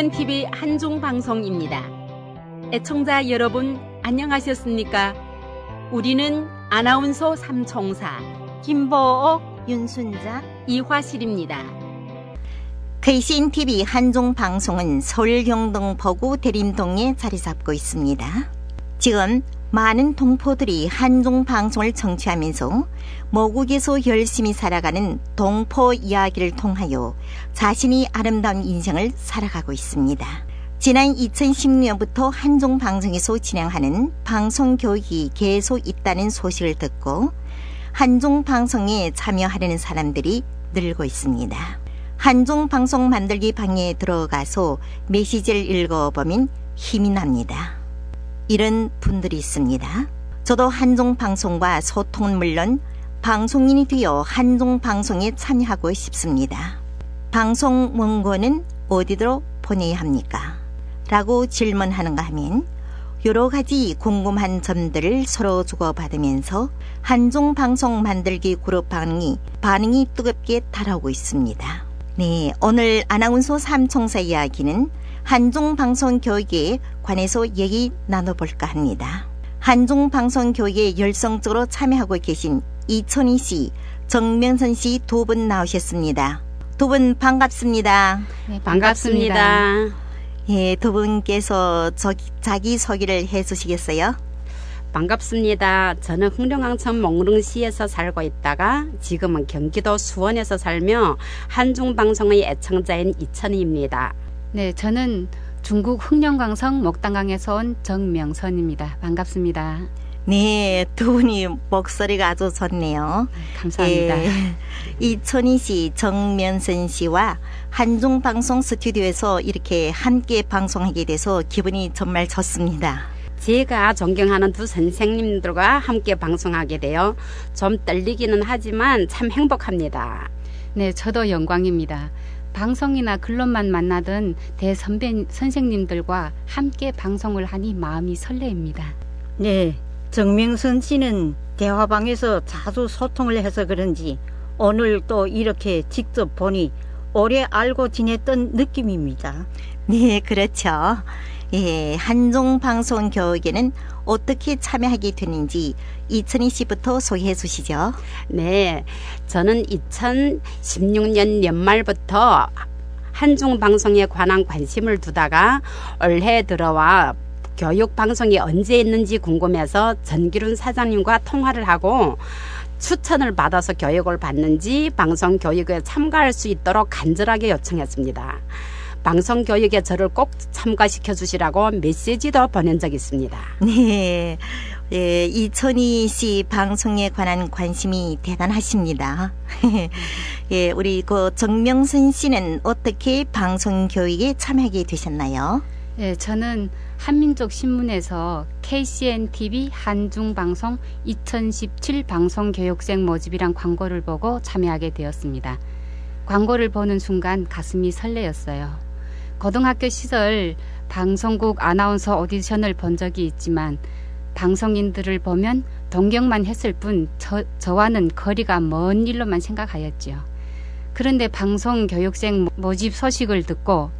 KCN TV 한중 방송입니다. 애청자 여러분 안녕하셨습니까? 우리는 아나운서 삼총사 김보옥, 윤순자, 이화실입니다. KCN TV 한중 방송은 서울 경동 포구 대림동에 자리 잡고 있습니다. 지금 많은 동포들이 한중 방송을 청취하면서 모국에서 열심히 살아가는 동포 이야기를 통하여 자신이 아름다운 인생을 살아가고 있습니다. 지난 2010년부터 한중 방송에서 진행하는 방송 교육이 계속 있다는 소식을 듣고 한중 방송에 참여하려는 사람들이 늘고 있습니다. 한중 방송 만들기 방에 들어가서 메시지를 읽어보면 힘이 납니다. 이런 분들이 있습니다. 저도 한중 방송과 소통은 물론 방송인이 되어 한중 방송에 참여하고 싶습니다. 방송 원고는 어디로 보내야 합니까? 라고 질문하는가 하면 여러 가지 궁금한 점들을 서로 주고받으면서 한중 방송 만들기 그룹 반응이 반응이 뜨겁게 달아오고 있습니다. 네, 오늘 아나운서 삼총사 이야기는 한중 방송 교육에 관해서 얘기 나눠볼까 합니다. 한중 방송 교육에 열성적으로 참여하고 계신 이천희 씨, 정명선 씨 두 분 나오셨습니다. 두 분 반갑습니다. 네, 반갑습니다. 예, 두 분께서 저, 자기 소개를 해주시겠어요? 반갑습니다. 저는 흥룡항천 몽릉시에서 살고 있다가 지금은 경기도 수원에서 살며 한중방송의 애청자인 이천희입니다. 네, 저는 중국 흥령강성 목단강에서 온 정명선입니다. 반갑습니다. 네, 두 분이 목소리가 아주 좋네요. 감사합니다. 예, 이천희 씨, 정면선 씨와 한중 방송 스튜디오에서 이렇게 함께 방송하게 돼서 기분이 정말 좋습니다. 제가 존경하는 두 선생님들과 함께 방송하게 되어 좀 떨리기는 하지만 참 행복합니다. 네, 저도 영광입니다. 방송이나 글로만 만나던 대선배 선생님들과 함께 방송을 하니 마음이 설레입니다. 네, 정명선 씨는 대화방에서 자주 소통을 해서 그런지 오늘 또 이렇게 직접 보니 오래 알고 지냈던 느낌입니다. 네, 그렇죠. 예, 한중 방송 교육에는 어떻게 참여하게 되는지 이천희 씨부터 소개해 주시죠. 네, 저는 2016년 연말부터 한중 방송에 관한 관심을 두다가 올해 들어와 교육 방송이 언제 있는지 궁금해서 전기룬 사장님과 통화를 하고 추천을 받아서 교육을 받는지 방송 교육에 참가할 수 있도록 간절하게 요청했습니다. 방송 교육에 저를 꼭 참가시켜 주시라고 메시지도 보낸 적이 있습니다. 네. 예, 이천희 씨 방송에 관한 관심이 대단하십니다. 예, 우리 그 정명선 씨는 어떻게 방송 교육에 참여하게 되셨나요? 네, 저는 한민족 신문에서 KCN TV 한중 방송 2017 방송 교육생 모집이란 광고를 보고 참여하게 되었습니다. 광고를 보는 순간 가슴이 설레었어요. 고등학교 시절 방송국 아나운서 오디션을 본 적이 있지만 방송인들을 보면 동경만 했을 뿐 저, 저와는 거리가 먼 일로만 생각하였지요. 그런데 방송 교육생 모집 소식을 듣고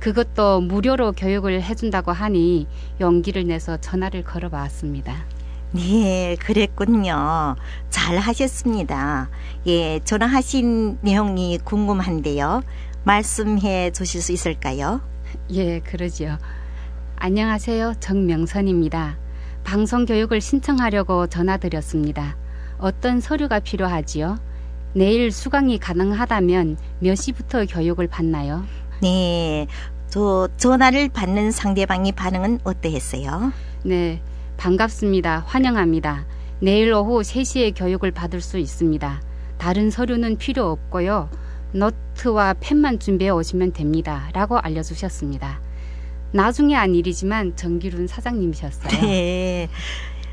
그것도 무료로 교육을 해준다고 하니 용기를 내서 전화를 걸어봤습니다. 네, 그랬군요. 잘 하셨습니다. 예, 전화하신 내용이 궁금한데요. 말씀해 주실 수 있을까요? 예, 그러지요. 안녕하세요. 정명선입니다. 방송 교육을 신청하려고 전화드렸습니다. 어떤 서류가 필요하지요? 내일 수강이 가능하다면 몇 시부터 교육을 받나요? 네, 저 전화를 받는 상대방의 반응은 어떠했어요? 네, 반갑습니다. 환영합니다. 내일 오후 3시에 교육을 받을 수 있습니다. 다른 서류는 필요 없고요. 노트와 펜만 준비해 오시면 됩니다. 라고 알려주셨습니다. 나중에 한 일이지만 정기룬 사장님이셨어요. 네,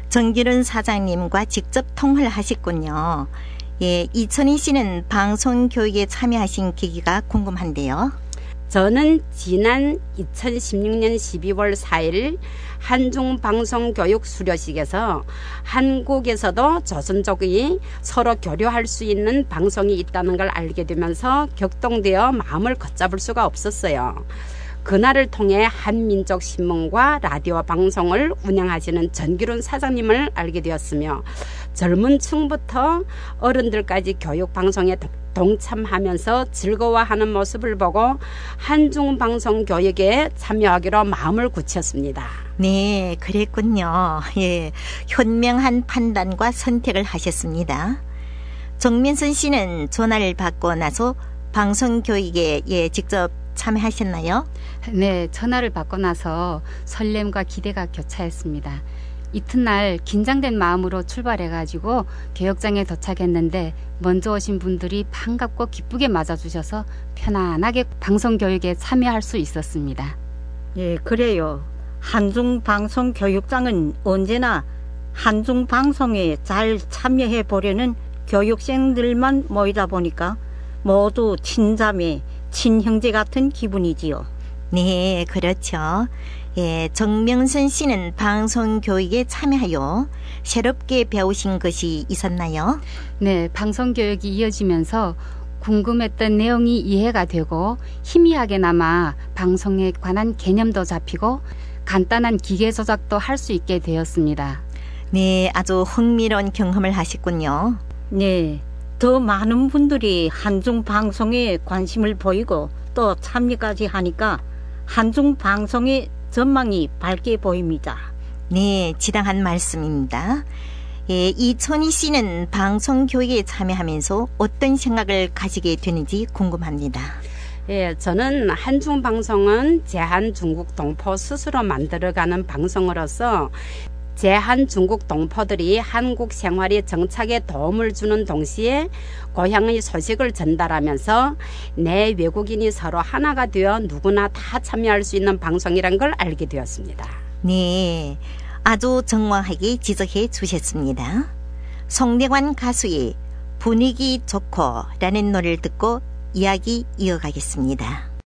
정기룬 사장님과 직접 통화를 하셨군요. 예, 이천희 씨는 방송 교육에 참여하신 계기가 궁금한데요. 저는 지난 2016년 12월 4일 한중 방송 교육 수료식에서 한국에서도 조선족이 서로 교류할 수 있는 방송이 있다는 걸 알게 되면서 격동되어 마음을 걷잡을 수가 없었어요. 그날을 통해 한민족 신문과 라디오 방송을 운영하시는 전기론 사장님을 알게 되었으며 젊은 층부터 어른들까지 교육 방송에 동참하면서 즐거워하는 모습을 보고 한중 방송 교육에 참여하기로 마음을 굳혔습니다. 네, 그랬군요. 예, 현명한 판단과 선택을 하셨습니다. 정민선 씨는 전화를 받고 나서 방송 교육에 예, 직접 참여하셨나요? 네, 전화를 받고 나서 설렘과 기대가 교차했습니다. 이튿날 긴장된 마음으로 출발해가지고 교육장에 도착했는데 먼저 오신 분들이 반갑고 기쁘게 맞아주셔서 편안하게 방송 교육에 참여할 수 있었습니다. 예, 그래요. 한중 방송 교육장은 언제나 한중 방송에 잘 참여해 보려는 교육생들만 모이다 보니까 모두 친자매, 친형제 같은 기분이지요. 네, 그렇죠. 예, 정명선 씨는 방송 교육에 참여하여 새롭게 배우신 것이 있었나요? 네, 방송 교육이 이어지면서 궁금했던 내용이 이해가 되고 희미하게나마 방송에 관한 개념도 잡히고 간단한 기계 조작도 할 수 있게 되었습니다. 네, 아주 흥미로운 경험을 하셨군요. 네, 더 많은 분들이 한중 방송에 관심을 보이고 또 참여까지 하니까 한중 방송의 전망이 밝게 보입니다. 네, 지당한 말씀입니다. 예, 이천희 씨는 방송 교육에 참여하면서 어떤 생각을 가지게 되는지 궁금합니다. 예, 저는 한중 방송은 제한 중국 동포 스스로 만들어가는 방송으로서 제한 중국 동포들이 한국 생활에 정착에 도움을 주는 동시에 고향의 소식을 전달하면서 내 외국인이 서로 하나가 되어 누구나 다 참여할 수 있는 방송이란 걸 알게 되었습니다. 네, 아주 정확하게 지적해 주셨습니다. 송대관 가수의 분위기 좋고 라는 노래를 듣고 이야기 이어가겠습니다.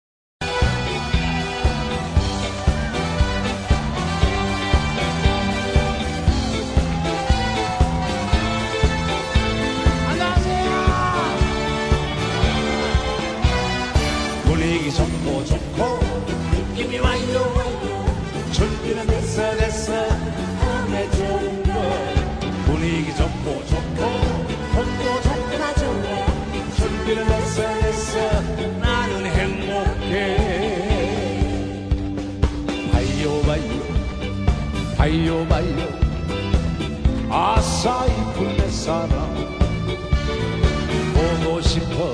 보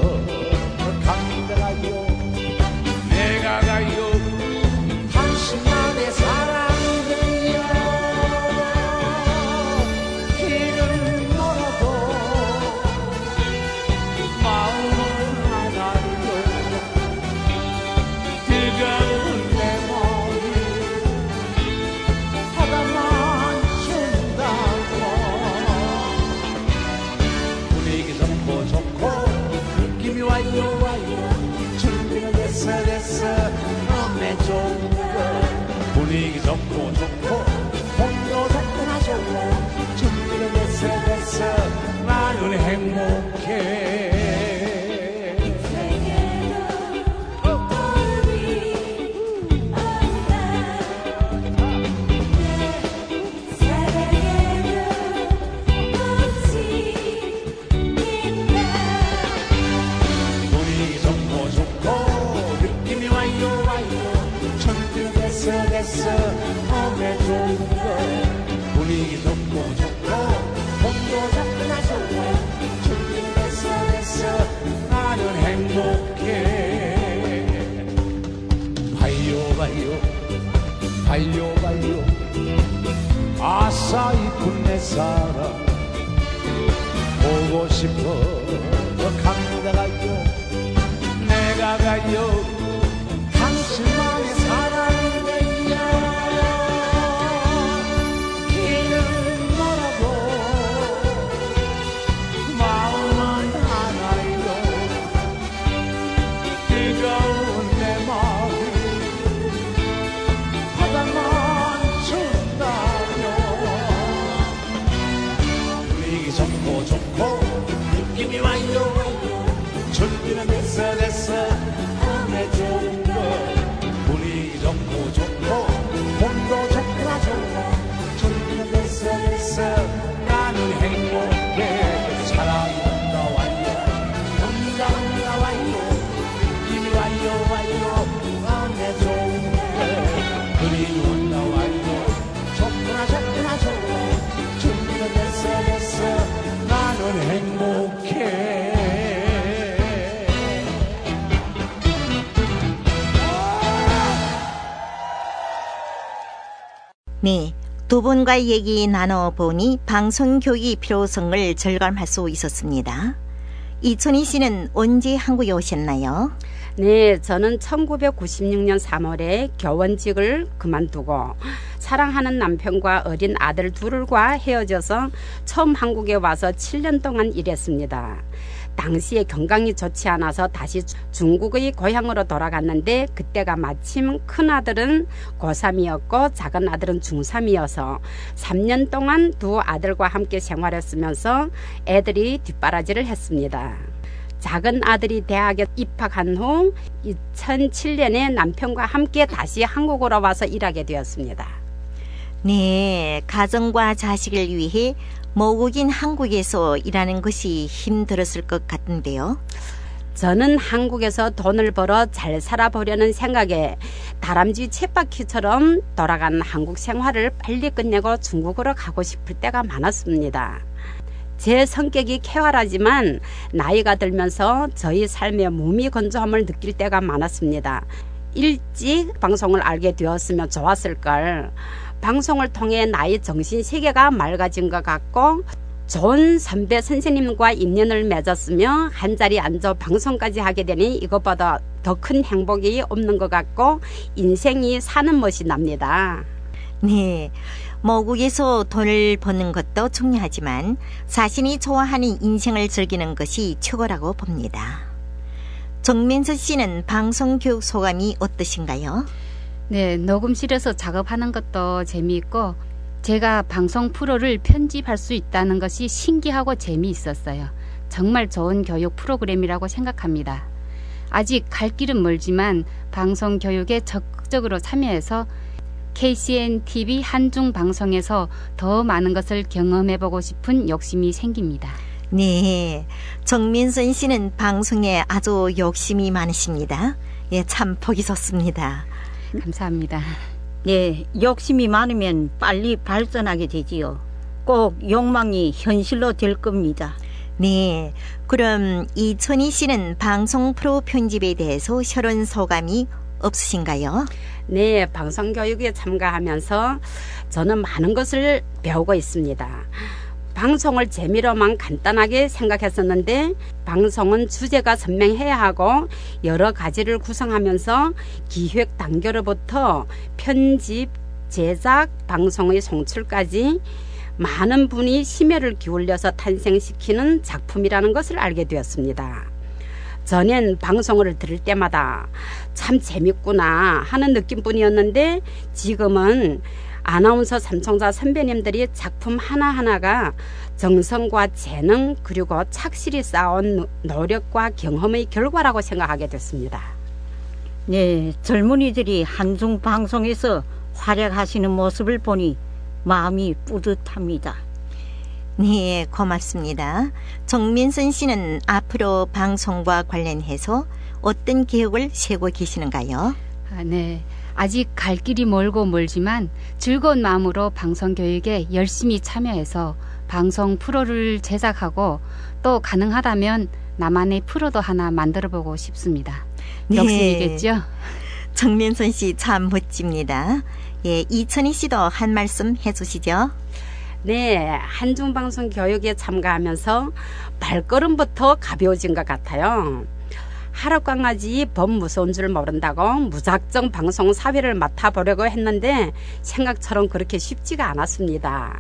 분 두 분과 얘기 나눠보니 방송 교육의 필요성을 절감할 수 있었습니다. 이천희 씨는 언제 한국에 오셨나요? 네, 저는 1996년 3월에 교원직을 그만두고 사랑하는 남편과 어린 아들 둘과 헤어져서 처음 한국에 와서 7년 동안 일했습니다. 당시에 건강이 좋지 않아서 다시 중국의 고향으로 돌아갔는데 그때가 마침 큰 아들은 고3이었고 작은 아들은 중3이어서 3년 동안 두 아들과 함께 생활했으면서 애들이 뒷바라지를 했습니다. 작은 아들이 대학에 입학한 후 2007년에 남편과 함께 다시 한국으로 와서 일하게 되었습니다. 네, 가정과 자식을 위해 모국인 한국에서 일하는 것이 힘들었을 것 같은데요. 저는 한국에서 돈을 벌어 잘 살아보려는 생각에 다람쥐 쳇바퀴처럼 돌아가는 한국 생활을 빨리 끝내고 중국으로 가고 싶을 때가 많았습니다. 제 성격이 쾌활하지만 나이가 들면서 저희 삶의 무미건조함을 느낄 때가 많았습니다. 일찍 방송을 알게 되었으면 좋았을 걸. 방송을 통해 나의 정신 세계가 맑아진 것 같고 좋은 선배 선생님과 인연을 맺었으며 한 자리 앉아 방송까지 하게 되니 이것보다 더 큰 행복이 없는 것 같고 인생이 사는 멋이 납니다. 네, 모국에서 돈을 버는 것도 중요하지만 자신이 좋아하는 인생을 즐기는 것이 최고라고 봅니다. 정민서 씨는 방송 교육 소감이 어떠신가요? 네, 녹음실에서 작업하는 것도 재미있고 제가 방송 프로를 편집할 수 있다는 것이 신기하고 재미있었어요. 정말 좋은 교육 프로그램이라고 생각합니다. 아직 갈 길은 멀지만 방송 교육에 적극적으로 참여해서 KCN TV 한중 방송에서 더 많은 것을 경험해 보고 싶은 욕심이 생깁니다. 네, 정민선 씨는 방송에 아주 욕심이 많으십니다. 예, 참 보기 좋습니다. 감사합니다. 네, 욕심이 많으면 빨리 발전하게 되지요. 꼭 욕망이 현실로 될 겁니다. 네, 그럼 이천희 씨는 방송 프로 편집에 대해서 실은 소감이 없으신가요? 네, 방송 교육에 참가하면서 저는 많은 것을 배우고 있습니다. 방송을 재미로만 간단하게 생각했었는데 방송은 주제가 선명해야 하고 여러 가지를 구성하면서 기획 단계로부터 편집, 제작, 방송의 송출까지 많은 분이 심혈을 기울여서 탄생시키는 작품이라는 것을 알게 되었습니다. 전엔 방송을 들을 때마다 참 재밌구나 하는 느낌뿐이었는데 지금은 아나운서 삼총사 선배님들이 작품 하나하나가 정성과 재능 그리고 착실히 쌓은 노력과 경험의 결과라고 생각하게 됐습니다. 네, 젊은이들이 한중 방송에서 활약하시는 모습을 보니 마음이 뿌듯합니다. 네, 고맙습니다. 정민선 씨는 앞으로 방송과 관련해서 어떤 계획을 세고 계시는가요? 아, 네. 아직 갈 길이 멀고 멀지만 즐거운 마음으로 방송 교육에 열심히 참여해서 방송 프로를 제작하고 또 가능하다면 나만의 프로도 하나 만들어 보고 싶습니다. 네. 욕심이겠죠? 정민선 씨 참 멋집니다. 예, 이천희 씨도 한 말씀 해주시죠. 네, 한중방송 교육에 참가하면서 발걸음부터 가벼워진 것 같아요. 하룻강아지 범 무서운 줄 모른다고 무작정 방송 사회를 맡아보려고 했는데 생각처럼 그렇게 쉽지가 않았습니다.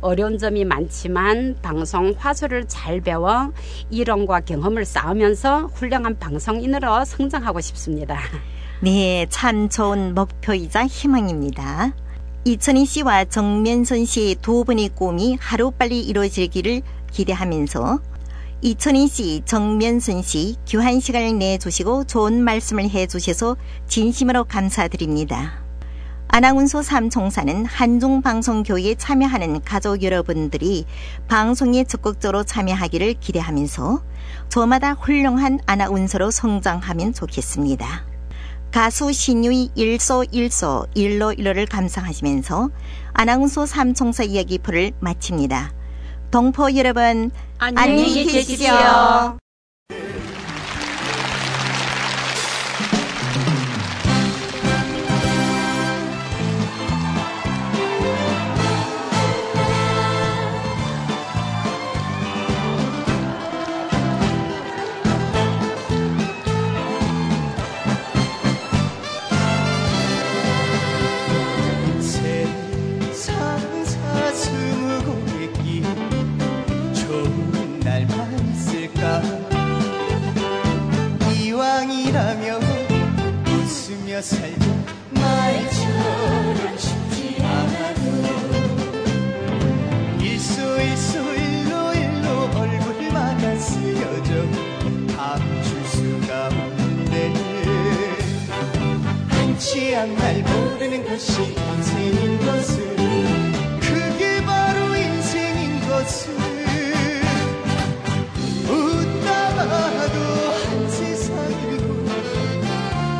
어려운 점이 많지만 방송 화수를 잘 배워 이론과 경험을 쌓으면서 훌륭한 방송인으로 성장하고 싶습니다. 네, 참 좋은 목표이자 희망입니다. 이천희 씨와 정면선 씨두 분의 꿈이 하루빨리 이루어지기를 기대하면서 이천희 씨, 정면선 씨 귀한 시간을 내주시고 좋은 말씀을 해주셔서 진심으로 감사드립니다. 아나운서 삼총사는 한중방송교회에 참여하는 가족 여러분들이 방송에 적극적으로 참여하기를 기대하면서 저마다 훌륭한 아나운서로 성장하면 좋겠습니다. 가수 신유의 일소 일소 일로 일로를 감상하시면서 아나운서 삼총사 이야기 프를 마칩니다. 동포 여러분 안녕히 계십시오. 것이 인생인 것을. 그게 바로 인생인 것을. 웃다 가도 한 세상이고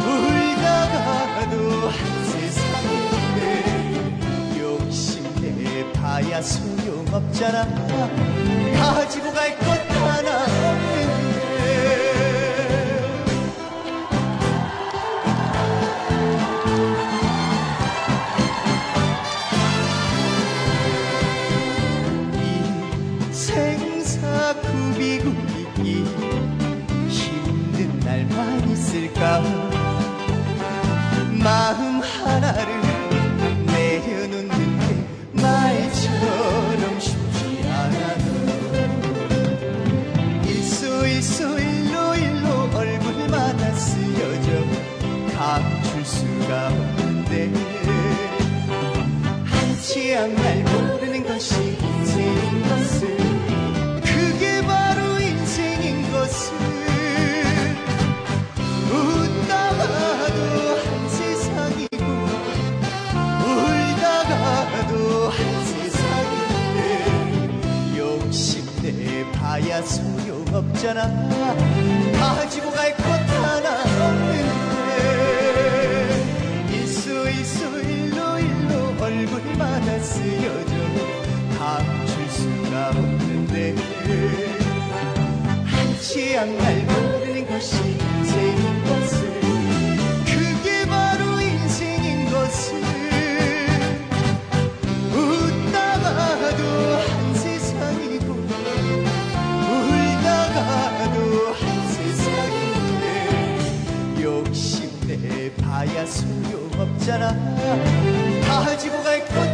울다 가도 한 세상인데 욕심내 봐야 소용없잖아. 가지고 갈것하 한치 앞날 모르는 것이 인생인 것을. 그게 바로 인생인 것을. 웃다가도 한 세상이고 울다가도 한 세상인데 욕심내 봐야 소용없잖아. 가지고 한치 앞날 모르는 것이 인생인 것을. 그게 바로 인생인 것을. 웃다가도 한 세상이고 울다가도 한 세상인데 욕심내 봐야 소용없잖아. 가지고 갈것